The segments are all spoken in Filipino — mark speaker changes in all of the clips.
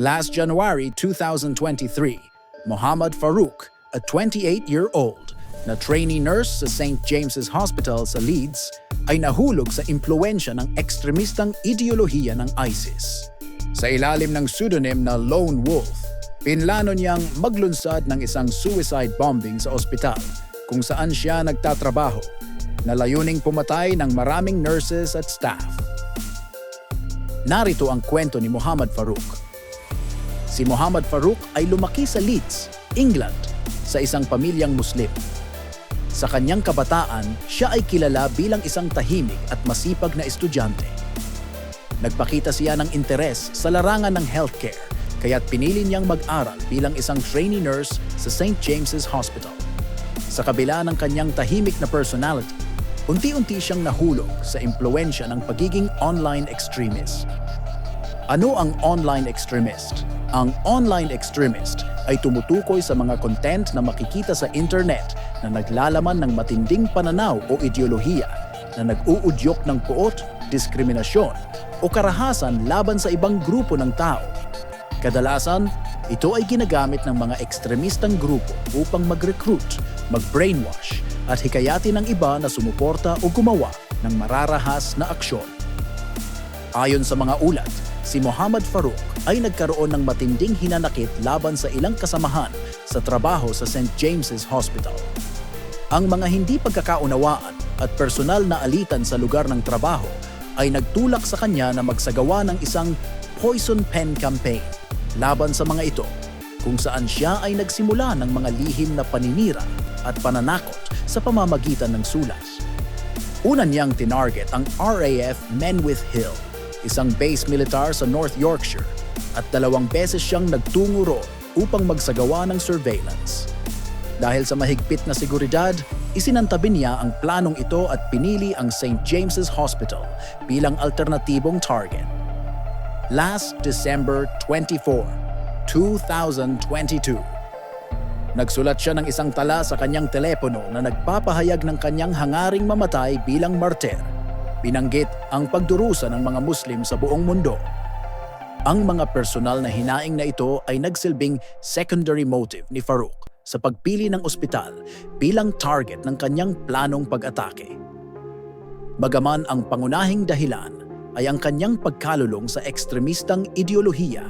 Speaker 1: Last January 2023, Muhammad Farouk, a 28-year-old na trainee nurse sa St. James's Hospital sa Leeds, ay nahulog sa impluensya ng ekstremistang ideolohiya ng ISIS. Sa ilalim ng pseudonym na Lone Wolf, pinlano niyang maglunsad ng isang suicide bombing sa ospital kung saan siya nagtatrabaho na layuning pumatay ng maraming nurses at staff. Narito ang kwento ni Muhammad Farouk. Si Muhammad Farouk ay lumaki sa Leeds, England, sa isang pamilyang Muslim. Sa kanyang kabataan, siya ay kilala bilang isang tahimik at masipag na estudyante. Nagpakita siya ng interes sa larangan ng healthcare, kaya't pinili niyang mag-aral bilang isang trainee nurse sa St. James's Hospital. Sa kabila ng kanyang tahimik na personality, unti-unti siyang nahulog sa impluensya ng pagiging online extremist. Ano ang online extremist? Ang online extremist ay tumutukoy sa mga content na makikita sa internet na naglalaman ng matinding pananaw o ideolohiya na nag-uudyok ng puot, diskriminasyon o karahasan laban sa ibang grupo ng tao. Kadalasan, ito ay ginagamit ng mga ekstremistang grupo upang mag-recruit, mag-brainwash at hikayatin ng iba na sumuporta o gumawa ng mararahas na aksyon. Ayon sa mga ulat, si Muhammad Farouk ay nagkaroon ng matinding hinanakit laban sa ilang kasamahan sa trabaho sa St. James's Hospital. Ang mga hindi pagkakaunawaan at personal na alitan sa lugar ng trabaho ay nagtulak sa kanya na magsagawa ng isang poison pen campaign laban sa mga ito kung saan siya ay nagsimula ng mga lihim na paninira at pananakot sa pamamagitan ng sulas. Una niyang tinarget ang RAF Menwith Hill, isang base militar sa North Yorkshire, at dalawang beses siyang nagtungo roon upang magsagawa ng surveillance. Dahil sa mahigpit na seguridad, isinantabi niya ang planong ito at pinili ang St. James's Hospital bilang alternatibong target. Last December 24, 2022. Nagsulat siya ng isang tala sa kanyang telepono na nagpapahayag ng kanyang hangaring mamatay bilang martir. Binanggit ang pagdurusa ng mga Muslim sa buong mundo. Ang mga personal na hinaing na ito ay nagsilbing secondary motive ni Farouk sa pagpili ng ospital bilang target ng kanyang planong pag-atake. Bagaman ang pangunahing dahilan ay ang kanyang pagkalulong sa ekstremistang ideolohiya,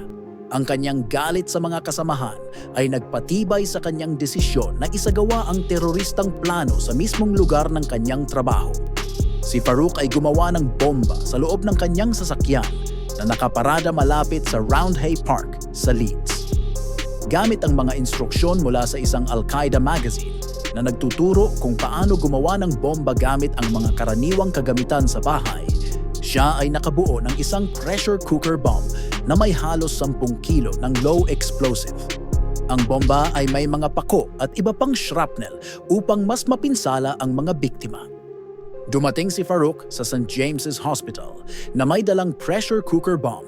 Speaker 1: ang kanyang galit sa mga kasamahan ay nagpatibay sa kanyang desisyon na isagawa ang teroristang plano sa mismong lugar ng kanyang trabaho. Si Farouk ay gumawa ng bomba sa loob ng kanyang sasakyan na nakaparada malapit sa Roundhay Park sa Leeds. Gamit ang mga instruksyon mula sa isang Al-Qaeda magazine na nagtuturo kung paano gumawa ng bomba gamit ang mga karaniwang kagamitan sa bahay, siya ay nakabuo ng isang pressure cooker bomb na may halos 10 kilo ng low explosive. Ang bomba ay may mga pako at iba pang shrapnel upang mas mapinsala ang mga biktima. Dumating si Farouk sa St. James's Hospital na may dalang pressure cooker bomb,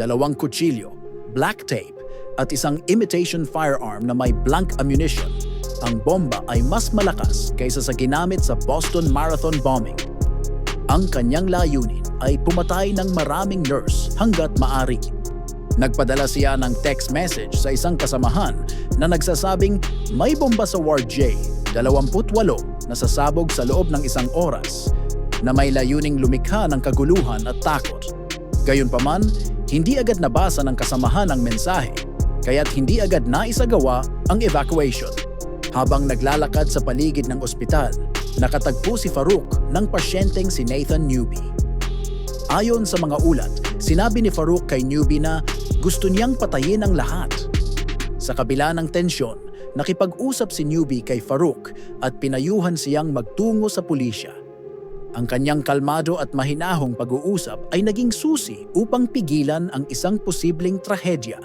Speaker 1: dalawang kutsilyo, black tape, at isang imitation firearm na may blank ammunition. Ang bomba ay mas malakas kaysa sa ginamit sa Boston Marathon bombing. Ang kanyang layunin ay pumatay ng maraming nurse hanggat maari. Nagpadala siya ng text message sa isang kasamahan na nagsasabing may bomba sa Ward J, 28 na sasabog sa loob ng isang oras na may layuning lumikha ng kaguluhan at takot. Gayunpaman, hindi agad nabasa ng kasamahan ang mensahe, kaya't hindi agad naisagawa ang evacuation. Habang naglalakad sa paligid ng ospital, nakatagpo si Farouk ng pasyenteng si Nathan Newby. Ayon sa mga ulat, sinabi ni Farouk kay Newby na gusto niyang patayin ang lahat. Sa kabila ng tensyon, nakipag-usap si Newby kay Farouk at pinayuhan siyang magtungo sa pulisya. Ang kanyang kalmado at mahinahong pag-uusap ay naging susi upang pigilan ang isang posibleng trahedya.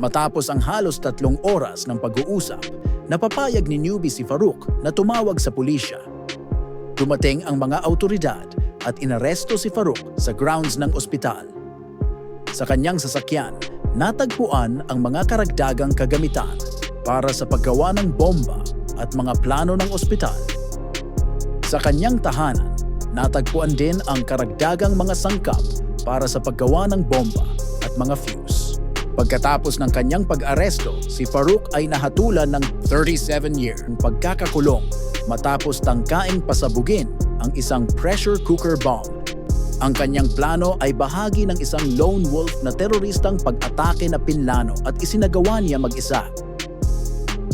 Speaker 1: Matapos ang halos tatlong oras ng pag-uusap, napapayag ni Newby si Farouk na tumawag sa pulisya. Dumating ang mga autoridad at inaresto si Farouk sa grounds ng ospital. Sa kanyang sasakyan, natagpuan ang mga karagdagang kagamitan para sa paggawa ng bomba at mga plano ng ospital. Sa kanyang tahanan, natagpuan din ang karagdagang mga sangkap para sa paggawa ng bomba at mga fuse. Pagkatapos ng kanyang pag-aresto, si Farouk ay nahatulan ng 37-year pagkakakulong matapos tangkaing pasabugin ang isang pressure cooker bomb. Ang kanyang plano ay bahagi ng isang lone wolf na teroristang pag-atake na pinlano at isinagawa niya mag-isa.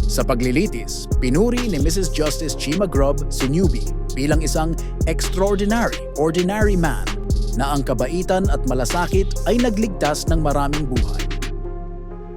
Speaker 1: Sa paglilitis, pinuri ni Mrs. Justice Chima Grub si Newbie bilang isang extraordinary, ordinary man na ang kabaitan at malasakit ay nagligtas ng maraming buhay.